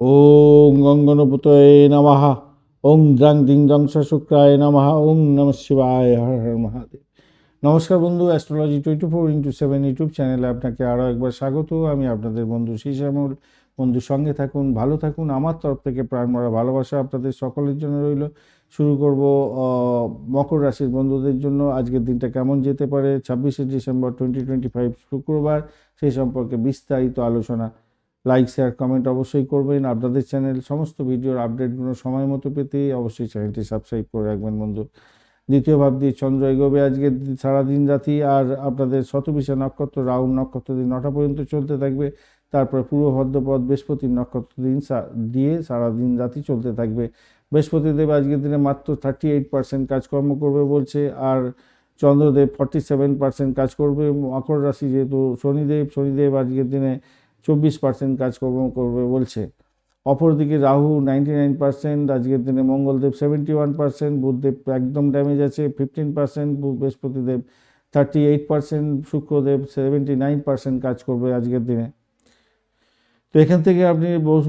ওং গঙ্গনপুতয়ে নমঃ ওং দ্রাং দিং দং শুক্রায় নমঃ ওং নম শিবায় হর হর মহাদেব নমস্কার বন্ধু astrology twenty four into seven YouTube চ্যানেলে আপনাকে আরও একবার স্বাগত। আমি আপনাদের বন্ধু শ্যামল। বন্ধুর সঙ্গে থাকুন, ভালো থাকুন। আমার তরফ থেকে প্রাণমরা ভালোবাসা আপনাদের সকলের জন্য রইল। শুরু করব মকর রাশির বন্ধুদের জন্য। আজকের দিনটা কেমন যেতে পারে? ছাব্বিশে ডিসেম্বর টোয়েন্টি টোয়েন্টি ফাইভ শুক্রবার। সেই সম্পর্কে বিস্তারিত আলোচনা লাইক শেয়ার কমেন্ট অবশ্যই করবেন। আপনাদের চ্যানেল সমস্ত ভিডিওর আপডেটগুলো সময় মতো পেতে অবশ্যই চ্যানেলটি সাবস্ক্রাইব করে রাখবেন, বন্ধু। দ্বিতীয় ভাব দিয়ে চন্দ্র এগোবে আজকে সারাদিন রাতি আর আপনাদের শতবিশা নক্ষত্র রাউন্ড নক্ষত্র দিন নটা পর্যন্ত চলতে থাকবে। তারপরে পূর্ব ভদ্রপদ বৃহস্পতির নক্ষত্র দিন দিয়ে সারাদিন রাতি চলতে থাকবে। বৃহস্পতিদেব আজকের দিনে মাত্র থার্টি এইট পার্সেন্ট কাজকর্ম করবে বলছে আর চন্দ্রদেব ফর্টি সেভেন পার্সেন্ট কাজ করবে। মকর রাশি যেহেতু শনিদেব শনিদেব আজকের দিনে চব্বিশ পার্সেন্ট কাজকর্ম করবে বলছে। অপরদিকে রাহু নাইনটি নাইন পার্সেন্ট আজকের দিনে Mangaldev seventy one percent Budhdev একদম ড্যামেজ আছে fifteen percent Brihaspatidev thirty eight percent Shukradev seventy nine percent কাজ করবে আজকের দিনে। তো এখান থেকে আপনি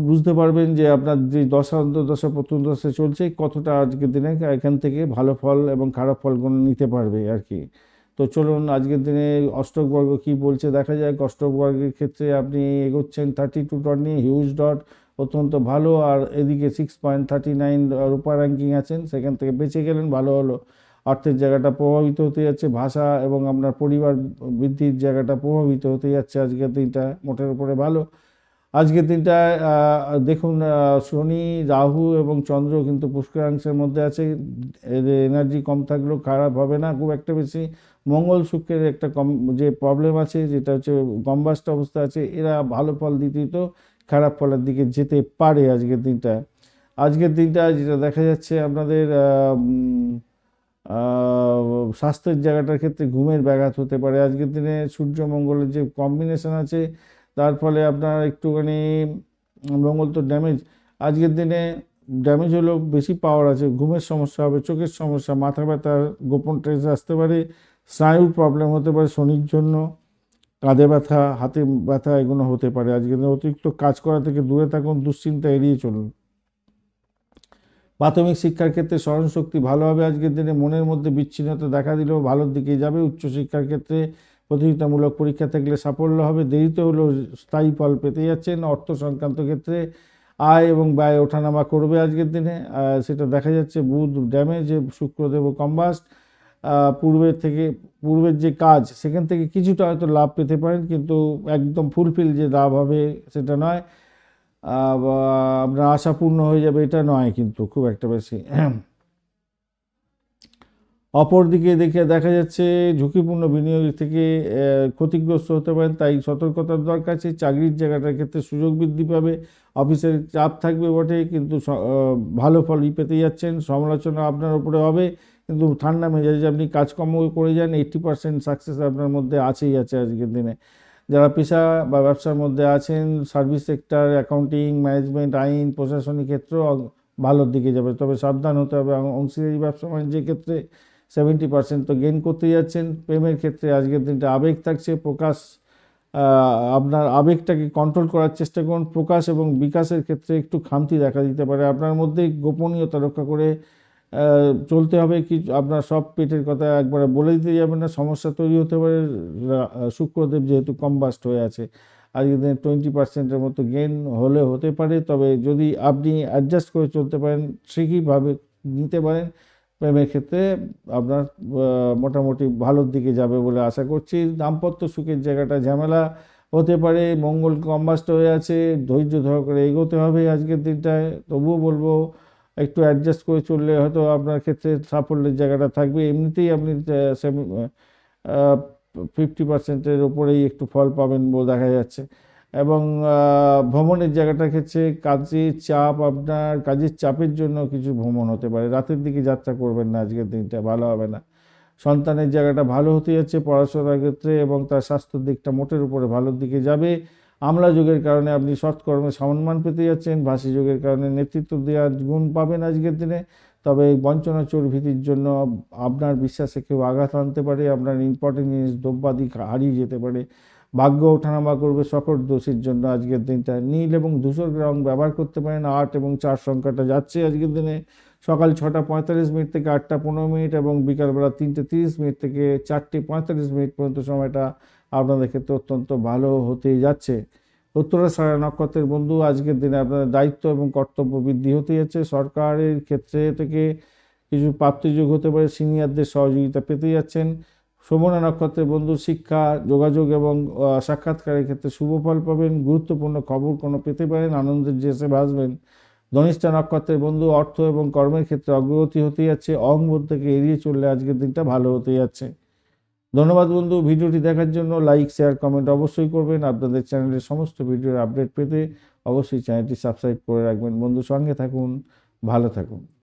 বুঝতে পারবেন যে আপনার যে দশা, অন্তর্দশা প্রথম দশা চলছে, কতটা আজকের দিনে এখান থেকে ভালো ফল এবং খারাপ ফলগুলো নিতে পারবে আর কি। তো চলুন আজকের দিনে অষ্টক বর্গ কী বলছে দেখা যাক। অষ্টক বর্গের ক্ষেত্রে আপনি এগোচ্ছেন থার্টি টু ডট নিয়ে হিউজ ডট অত্যন্ত ভালো, আর এদিকে সিক্স পয়েন্ট থার্টি নাইন রূপা র্যাঙ্কিং আছেন, সেখান থেকে বেঁচে গেলেন, ভালো হলো। অর্থের জায়গাটা প্রভাবিত হতে যাচ্ছে, ভাষা এবং আপনার পরিবার বৃদ্ধির জায়গাটা প্রভাবিত হতে যাচ্ছে আজকের দিনটা, মোটের উপরে ভালো। আজকের দিনটায় দেখুন শনি, রাহু এবং চন্দ্র কিন্তু পুষ্করাংশের মধ্যে আছে। এদের এনার্জি কম থাকলেও খারাপ হবে না। খুব একটা বেশি মঙ্গল শুক্রের একটা কম, যে প্রবলেম আছে, যেটা হচ্ছে গম্বাস্ট অবস্থা আছে, এরা ভালো ফল দিতে তো খারাপ ফলের দিকে যেতে পারে আজকের দিনটায় আজকের দিনটা যেটা দেখা যাচ্ছে আপনাদের স্বাস্থ্যের জায়গাটার ক্ষেত্রে ঘুমের ব্যাঘাত হতে পারে। আজকের দিনে সূর্য মঙ্গলের যে কম্বিনেশন আছে তার ফলে আপনার একটুখানি মঙ্গল তো ড্যামেজ আজকের দিনে ড্যামেজ হলেও বেশি পাওয়ার আছে, ঘুমের সমস্যা হবে, চোখের সমস্যা, মাথা ব্যথা, গোপন ট্রেস আসতে পারে, স্নায়ুর প্রবলেম হতে পারে শনির জন্য, কাঁধে ব্যথা, হাতে ব্যথা এগুলো হতে পারে। আজকের দিনে অতিরিক্ত কাজ করা থেকে দূরে থাকুন, দুশ্চিন্তা এড়িয়ে চলুন। প্রাথমিক শিক্ষার ক্ষেত্রে স্মরণশক্তি ভালো হবে আজকের দিনে, মনের মধ্যে বিচ্ছিন্নতা দেখা দিলেও ভালোর দিকে যাবে। উচ্চশিক্ষার ক্ষেত্রে প্রতিযোগিতামূলক পরীক্ষা থাকলে সাফল্য হবে। দেরিতে হলেও স্থায়ী ফল পেতে যাচ্ছেন। অর্থ সংক্রান্ত ক্ষেত্রে আয় এবং ব্যয় ওঠানামা করবে আজকের দিনে। সেটা দেখা যাচ্ছে। বুধ ড্যামেজ, শুক্রদেব কম্বাস্ট পূর্বের থেকে, পূর্বের যে কাজ, সেখান থেকে কিছুটা হয়তো লাভ পেতে পারেন, কিন্তু একদম ফুলফিল যে লাভ হবে সেটা নয়। আপনার আশাপূর্ণ হয়ে যাবে, এটা নয় কিন্তু খুব একটা বেশি। অপরদিকে দেখে দেখা যাচ্ছে ঝুঁকিপূর্ণ বিনিয়োগ থেকে ক্ষতিগ্রস্ত হতে পারেন, তাই সতর্কতার দরকার আছে। চাকরির জায়গাটার ক্ষেত্রে সুযোগ বৃদ্ধি পাবে, অফিসের চাপ থাকবে বটে, কিন্তু ভালো ফলই পেতে যাচ্ছেন, সমালোচনা আপনার উপরে হবে, কিন্তু ঠান্ডা মেজাজে আপনি কাজকর্ম করে যান, এইট্টি পার্সেন্ট সাকসেস আপনার মধ্যে আছেই আছে আজকের দিনে। যারা পেশা বা ব্যবসার মধ্যে আছেন, সার্ভিস সেক্টর, অ্যাকাউন্টিং, ম্যানেজমেন্ট, আইন, প্রশাসনিক ক্ষেত্র ভালোর দিকে যাবে, তবে সাবধান হতে হবে। অংশীদারি ব্যবসা বাণিজ্যের ক্ষেত্রে সেভেন্টি পার্সেন্ট তো গেইন করতে যাচ্ছেন। প্রেমের ক্ষেত্রে আজকের দিনটা আবেগ থাকছে। প্রকাশ আপনার আবেগটাকে কন্ট্রোল করার চেষ্টা করুন। প্রকাশ এবং বিকাশের ক্ষেত্রে একটু খামতি দেখা দিতে পারে। আপনার মধ্যে গোপনীয়তা রক্ষা করে চলতে হবে। কি আপনার সব পেটের কথা একবারে বলে দিতে যাবেন না। সমস্যা তৈরি হতে পারে। শুক্রদেব যেহেতু কম্বাস্ট হয়ে আছে। আজকের দিনে টোয়েন্টি পার্সেন্টের মতো গেন হলে হতে পারে। তবে যদি আপনি অ্যাডজাস্ট করে চলতে পারেন ঠিকইভাবে নিতে পারেন। প্রেমের ক্ষেত্রে আপনার মোটামুটি ভালোর দিকে যাবে বলে আশা করছি। দাম্পত্য সুখের জায়গাটা ঝামেলা হতে পারে, মঙ্গল কম্বাস্ট হয়ে আছে, ধৈর্য ধর করে এগোতে হবে আজকের দিনটায়। তবুও বলব, একটু অ্যাডজাস্ট করে চললে হয়তো আপনার ক্ষেত্রে সাফল্যের জায়গাটা থাকবে। এমনিতেই আপনি ফিফটি পার্সেন্টের ওপরেই একটু ফল পাবেন বলে দেখা যাচ্ছে। এবং ভ্রমণের জায়গাটার ক্ষেত্রে কাজের চাপ আপনার, কাজের চাপের জন্য কিছু ভ্রমণ হতে পারে। রাতের দিকে যাত্রা করবেন না আজকের দিনটা, ভালো হবে না। সন্তানের জায়গাটা ভালো হতে যাচ্ছে পড়াশোনার ক্ষেত্রে এবং তার স্বাস্থ্যের দিকটা মোটের উপরে ভালোর দিকে যাবে। আমলা যোগের কারণে আপনি সৎকর্মে সম্মান পেতে যাচ্ছেন ভাষী যোগের কারণে নেতৃত্ব দেওয়ার গুণ পাবেন আজকের দিনে। তবে বঞ্চনা চোর ভীতির জন্য আপনার বিশ্বাসে কেউ আঘাত আনতে পারে, আপনার ইম্পর্টেন্ট জিনিস দ্রব্যাদি হারিয়ে যেতে পারে। ভাগ্য ওঠানামা করবে সকল দোষীর জন্য আজকের দিনটা। নীল এবং ধূসর রং ব্যবহার করতে পারেন, আট এবং চার সংখ্যাটা যাচ্ছে আজকের দিনে। সকাল ছটা পঁয়তাল্লিশ মিনিট থেকে আটটা পনেরো মিনিট এবং বিকালবেলা তিনটে তিরিশ মিনিট থেকে চারটে পঁয়তাল্লিশ মিনিট পর্যন্ত সময়টা আপনাদের ক্ষেত্রে অত্যন্ত ভালো হতেই যাচ্ছে। উত্তরা সারা নক্ষত্রের বন্ধু, আজকের দিনে আপনাদের দায়িত্ব এবং কর্তব্য বৃদ্ধি হতে যাচ্ছে। সরকারের ক্ষেত্রে থেকে কিছু প্রাপ্তিযোগ হতে পারে, সিনিয়রদের সহযোগিতা পেতে যাচ্ছেন। শোভনা নক্ষত্রের বন্ধু, শিক্ষা, যোগাযোগ এবং সাক্ষাৎকারের ক্ষেত্রে শুভ ফল পাবেন, গুরুত্বপূর্ণ খবর কোনো পেতে পারেন, আনন্দের জেসে ভাসবেন। ধনিষ্ঠা নক্ষত্রের বন্ধু, অর্থ এবং কর্মের ক্ষেত্রে অগ্রগতি হতে যাচ্ছে, অহংবোধ থেকে এড়িয়ে চললে আজকের দিনটা ভালো হতে যাচ্ছে। ধন্যবাদ বন্ধু, ভিডিওটি দেখার জন্য লাইক, শেয়ার, কমেন্ট অবশ্যই করবেন। আপনাদের চ্যানেলের সমস্ত ভিডিওর আপডেট পেতে অবশ্যই চ্যানেলটি সাবস্ক্রাইব করে রাখবেন। বন্ধু, সঙ্গে থাকুন, ভালো থাকুন।